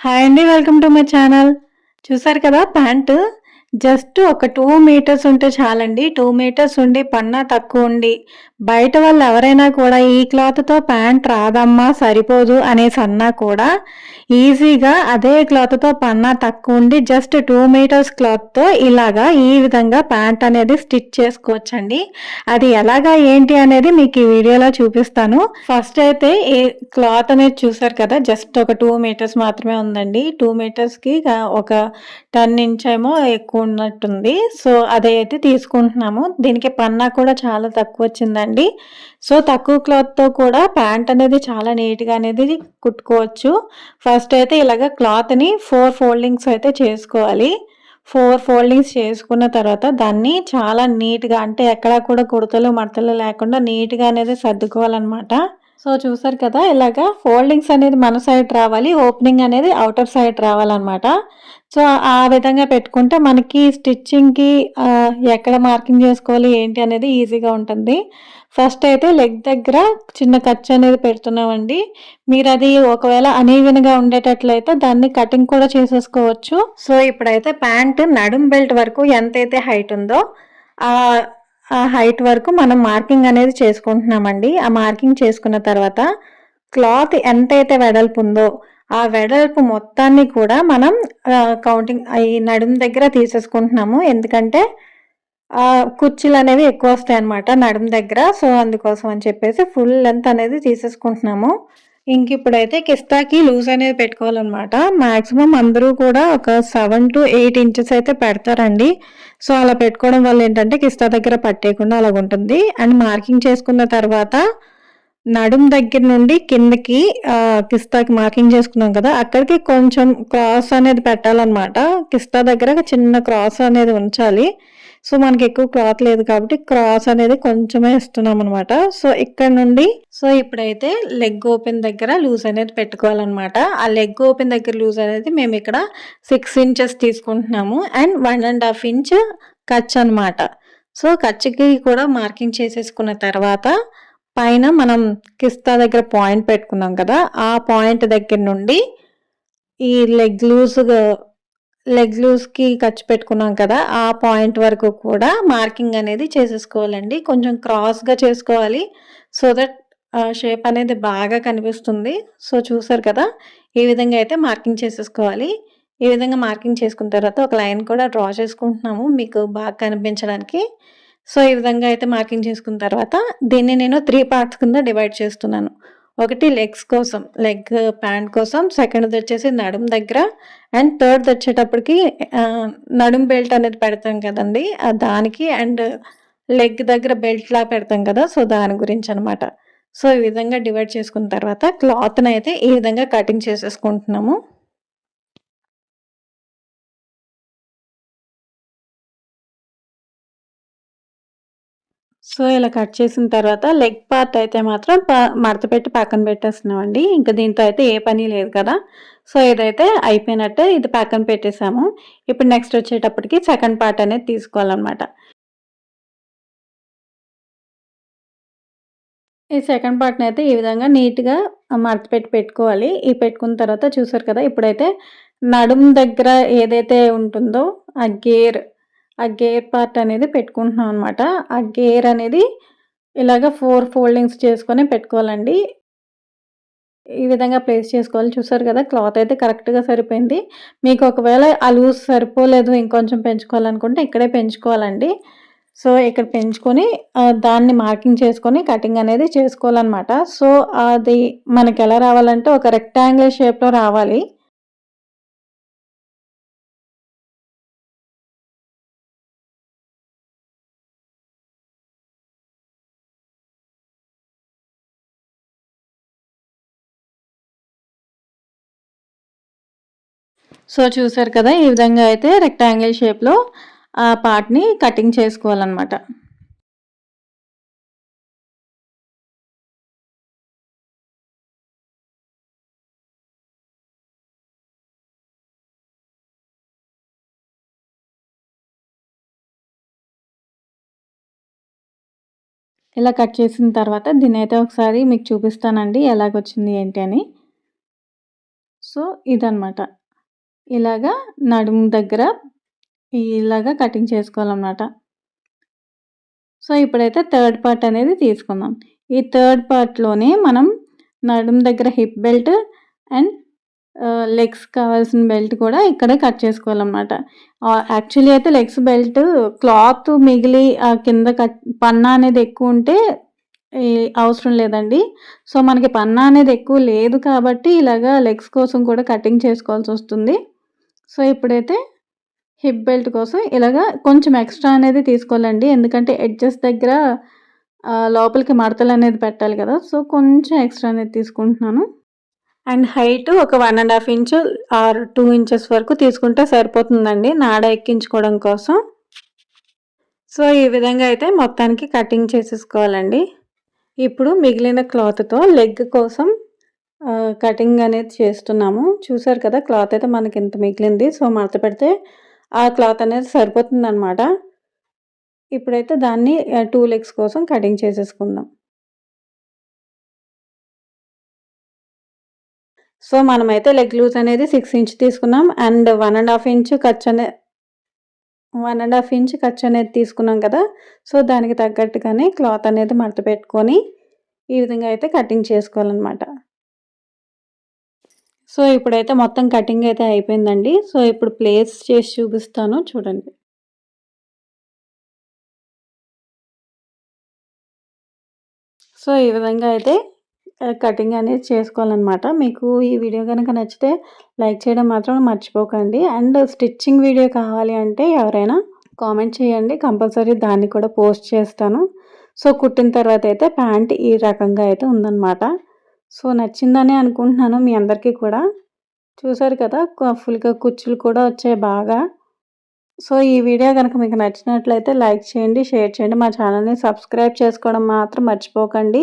Hi అండి welcome to my channel. చూసారు కదా ప్యాంటు? జస్ట్ ఒక టూ మీటర్స్ ఉంటే చాలండి. టూ మీటర్స్ ఉండి పన్నా తక్కువ ఉండి బయట వాళ్ళు ఎవరైనా కూడా ఈ క్లాత్తో ప్యాంట్ రాదమ్మా సరిపోదు అనేసి అన్నా కూడా ఈజీగా అదే క్లాత్తో పన్నా తక్కువ ఉండి జస్ట్ టూ మీటర్స్ క్లాత్తో ఇలాగా ఈ విధంగా ప్యాంట్ అనేది స్టిచ్ చేసుకోవచ్చండి. అది ఎలాగా ఏంటి అనేది మీకు ఈ వీడియోలో చూపిస్తాను. ఫస్ట్ అయితే ఈ క్లాత్ అనేది చూసారు కదా జస్ట్ ఒక టూ మీటర్స్ మాత్రమే ఉందండి. టూ మీటర్స్కి ఒక టెన్ ఇంచ్ ఏమో ఎక్కువ ఉన్నట్టుంది సో అదైతే తీసుకుంటున్నాము. దీనికి పన్నా కూడా చాలా తక్కువ వచ్చిందండి సో తక్కువ క్లాత్తో కూడా ప్యాంట్ అనేది చాలా నీట్గా అనేది కుట్టుకోవచ్చు. ఫస్ట్ అయితే ఇలాగ క్లాత్ని ఫోర్ ఫోల్డింగ్స్ అయితే చేసుకోవాలి. ఫోర్ ఫోల్డింగ్స్ చేసుకున్న తర్వాత దాన్ని చాలా నీట్గా అంటే ఎక్కడా కూడా కుడతలు మడతలు లేకుండా నీట్గా అనేది సర్దుకోవాలన్నమాట. సో చూసారు కదా ఇలాగా ఫోల్డింగ్స్ అనేది మన సైడ్ రావాలి ఓపెనింగ్ అనేది అవుటర్ సైడ్ రావాలన్నమాట. సో ఆ విధంగా పెట్టుకుంటే మనకి స్టిచ్చింగ్కి ఎక్కడ మార్కింగ్ చేసుకోవాలి ఏంటి అనేది ఈజీగా ఉంటుంది. ఫస్ట్ అయితే లెగ్ దగ్గర చిన్న ఖర్చు అనేది పెడుతున్నామండి. మీరు అది ఒకవేళ అనీవెన్గా ఉండేటట్లయితే దాన్ని కటింగ్ కూడా చేసేసుకోవచ్చు. సో ఇప్పుడైతే ప్యాంట్ నడుం బెల్ట్ వరకు ఎంతైతే హైట్ ఉందో ఆ హైట్ వరకు మనం మార్కింగ్ అనేది చేసుకుంటున్నామండి. ఆ మార్కింగ్ చేసుకున్న తర్వాత క్లాత్ ఎంతైతే వెడల్పు ఉందో ఆ వెడల్పు మొత్తాన్ని కూడా మనం కౌంటింగ్ ఈ నడుము దగ్గర తీసేసుకుంటున్నాము. ఎందుకంటే కుర్చీలు అనేవి ఎక్కువ వస్తాయి అనమాట నడుము దగ్గర. సో అందుకోసం అని చెప్పేసి ఫుల్ లెంత్ అనేది తీసేసుకుంటున్నాము. ఇంక ఇప్పుడైతే కిస్తాకి లూజ్ అనేది పెట్టుకోవాలన్నమాట. మాక్సిమం అందరూ కూడా ఒక సెవెన్ టు ఎయిట్ ఇంచెస్ అయితే పెడతారండి. సో అలా పెట్టుకోవడం వల్ల ఏంటంటే కిస్తా దగ్గర పట్టేయకుండా అలాగ ఉంటుంది అండ్ మార్కింగ్ చేసుకున్న తర్వాత నడుం దగ్గర నుండి కిందకి కిస్తాకి మార్కింగ్ చేసుకున్నాం కదా అక్కడికి కొంచెం క్రాస్ అనేది పెట్టాలన్నమాట. కిస్తా దగ్గర చిన్న క్రాస్ అనేది ఉంచాలి. సో మనకి ఎక్కువ క్లాత్ లేదు కాబట్టి క్రాస్ అనేది కొంచెమే ఇస్తున్నాం అనమాట సో ఇక్కడ నుండి సో ఇప్పుడైతే లెగ్ ఓపెన్ దగ్గర లూజ్ అనేది పెట్టుకోవాలన్నమాట. ఆ లెగ్ ఓపెన్ దగ్గర లూజ్ అనేది మేము ఇక్కడ సిక్స్ ఇంచెస్ తీసుకుంటున్నాము. And one and half inch Kutch అనమాట సో కచ్కి కూడా మార్కింగ్ చేసేసుకున్న తర్వాత పైన మనం కిస్తా దగ్గర పాయింట్ పెట్టుకున్నాం కదా ఆ పాయింట్ దగ్గర నుండి ఈ లెగ్ లూజ్ లెగ్ లూజ్కి ఖర్చు పెట్టుకున్నాం కదా ఆ పాయింట్ వరకు కూడా మార్కింగ్ అనేది చేసేసుకోవాలండి. కొంచెం క్రాస్గా చేసుకోవాలి సో దట్ షేప్ అనేది బాగా కనిపిస్తుంది. సో చూసారు కదా ఈ విధంగా అయితే మార్కింగ్ చేసేసుకోవాలి. ఈ విధంగా మార్కింగ్ చేసుకున్న తర్వాత ఒక లైన్ కూడా డ్రా చేసుకుంటున్నాము. మీకు బాగా కనిపించడానికి. సో ఈ విధంగా అయితే మార్కింగ్ చేసుకున్న తర్వాత దీన్ని నేను త్రీ పార్ట్స్ కింద డివైడ్ చేస్తున్నాను. ఒకటి లెగ్స్ కోసం లెగ్ ప్యాంట్ కోసం సెకండ్ వచ్చేసి నడుం దగ్గర అండ్ థర్డ్ వచ్చేటప్పటికి నడుం బెల్ట్ అనేది పెడతాం కదండి దానికి అండ్ లెగ్ దగ్గర బెల్ట్ లా పెడతాం కదా సో దాని గురించి అనమాట సో ఈ విధంగా డివైడ్ చేసుకున్న తర్వాత క్లాత్ని అయితే ఈ విధంగా కటింగ్ చేసేసుకుంటున్నాము. సో ఇలా కట్ చేసిన తర్వాత లెగ్ పార్ట్ అయితే మాత్రం మడత పెట్టి పక్కన పెట్టేస్తున్నామండి. ఇంకా దీంతో అయితే ఏ పని లేదు కదా. సో ఇదైతే అయిపోయినట్టే ఇది పక్కన పెట్టేసాము. ఇప్పుడు నెక్స్ట్ వచ్చేటప్పటికి సెకండ్ పార్ట్ అనేది తీసుకోవాలన్నమాట. ఈ సెకండ్ పార్ట్ని అయితే ఈ విధంగా నీట్గా మడత పెట్టి పెట్టుకోవాలి. ఈ పెట్టుకున్న తర్వాత చూసారు కదా ఇప్పుడైతే నడుము దగ్గర ఏదైతే ఉంటుందో ఆ గేర్ ఆ గేర్ పార్ట్ అనేది పెట్టుకుంటున్నాం అనమాట ఆ గేర్ అనేది ఇలాగ ఫోర్ ఫోల్డింగ్స్ చేసుకొని పెట్టుకోవాలండి. ఈ విధంగా ప్లేస్ చేసుకోవాలి. చూసారు కదా క్లాత్ అయితే కరెక్ట్గా సరిపోయింది. మీకు ఒకవేళ ఆ లూజ్ సరిపోలేదు ఇంకొంచెం పెంచుకోవాలనుకుంటే ఇక్కడే పెంచుకోవాలండి. సో ఇక్కడ పెంచుకొని దాన్ని మార్కింగ్ చేసుకొని కటింగ్ అనేది చేసుకోవాలన్నమాట. సో అది మనకి ఎలా రావాలంటే ఒక రెక్టాంగిల్ షేప్లో రావాలి. సో చూసారు కదా ఈ విధంగా అయితే రెక్టాంగిల్ షేప్లో ఆ పార్ట్ని కటింగ్ చేసుకోవాలన్నమాట. ఇలా కట్ చేసిన తర్వాత దీని అయితే ఒకసారి మీకు చూపిస్తానండి ఎలాగొచ్చింది ఏంటి అని. సో సో ఇదనమాట ఇలాగా నడుము దగ్గర ఇలాగా కటింగ్ చేసుకోవాలన్నమాట. సో ఇప్పుడైతే థర్డ్ పార్ట్ అనేది తీసుకుందాం. ఈ థర్డ్ పార్ట్లోనే మనం నడుము దగ్గర హిప్ బెల్ట్ అండ్ లెగ్స్ కావాల్సిన బెల్ట్ కూడా ఇక్కడే కట్ చేసుకోవాలన్నమాట. యాక్చువల్లీ అయితే లెగ్స్ బెల్ట్ క్లాత్ మిగిలి ఆ కింద కట్ పన్నా అనేది ఎక్కువ ఉంటే అవసరం లేదండి. సో మనకి పన్నా అనేది ఎక్కువ లేదు కాబట్టి ఇలాగా లెగ్స్ కోసం కూడా కటింగ్ చేసుకోవాల్సి వస్తుంది. సో ఇప్పుడైతే హిప్ బెల్ట్ కోసం ఇలాగా కొంచెం ఎక్స్ట్రా అనేది తీసుకోవాలండి. ఎందుకంటే ఎడ్జెస్ దగ్గర లోపలికి మడతలు అనేది పెట్టాలి కదా. సో కొంచెం ఎక్స్ట్రా అనేది తీసుకుంటున్నాను. అండ్ హైట్ ఒక one and half inch or two inches వరకు తీసుకుంటే సరిపోతుందండి నాడ ఎక్కించుకోవడం కోసం. సో ఈ విధంగా అయితే మొత్తానికి కటింగ్ చేసేసుకోవాలండి. ఇప్పుడు మిగిలిన క్లాత్తో లెగ్ కోసం కటింగ్ అనేది చేస్తున్నాము. చూసారు కదా క్లాత్ అయితే మనకి ఇంత మిగిలింది. సో మడత పెడితే ఆ క్లాత్ అనేది సరిపోతుంది ఇప్పుడైతే దాన్ని టూ లెగ్స్ కోసం కటింగ్ చేసేసుకుందాం. సో మనమైతే లెగ్ లూజ్ అనేది సిక్స్ ఇంచ్ తీసుకున్నాం. And one and half inch ఖర్చు అనే వన్ అండ్ హాఫ్ ఇంచ్ ఖర్చు అనేది తీసుకున్నాం కదా. సో దానికి తగ్గట్టుగానే క్లాత్ అనేది మడత పెట్టుకొని ఈ విధంగా అయితే కటింగ్ చేసుకోవాలన్నమాట. సో ఇప్పుడైతే మొత్తం కటింగ్ అయితే అయిపోయిందండి. సో ఇప్పుడు ప్లేస్ చేసి చూపిస్తాను. చూడండి. సో ఈ విధంగా అయితే కటింగ్ అనేది చేసుకోవాలన్నమాట. మీకు ఈ వీడియో కనుక నచ్చితే లైక్ చేయడం మాత్రం మర్చిపోకండి. అండ్ స్టిచ్చింగ్ వీడియో కావాలి అంటే ఎవరైనా కామెంట్ చేయండి. కంపల్సరీ దాన్ని కూడా పోస్ట్ చేస్తాను. సో కుట్టిన తర్వాత అయితే ప్యాంట్ ఈ రకంగా అయితే ఉందన్నమాట. సో నచ్చిందని అనుకుంటున్నాను మీ అందరికీ కూడా. చూసారు కదా ఫుల్గా కుచ్చులు కూడా వచ్చాయి బాగా. సో ఈ వీడియో కనుక మీకు నచ్చినట్లయితే లైక్ చేయండి షేర్ చేయండి. మా ఛానల్ని సబ్స్క్రైబ్ చేసుకోవడం మాత్రం మర్చిపోకండి.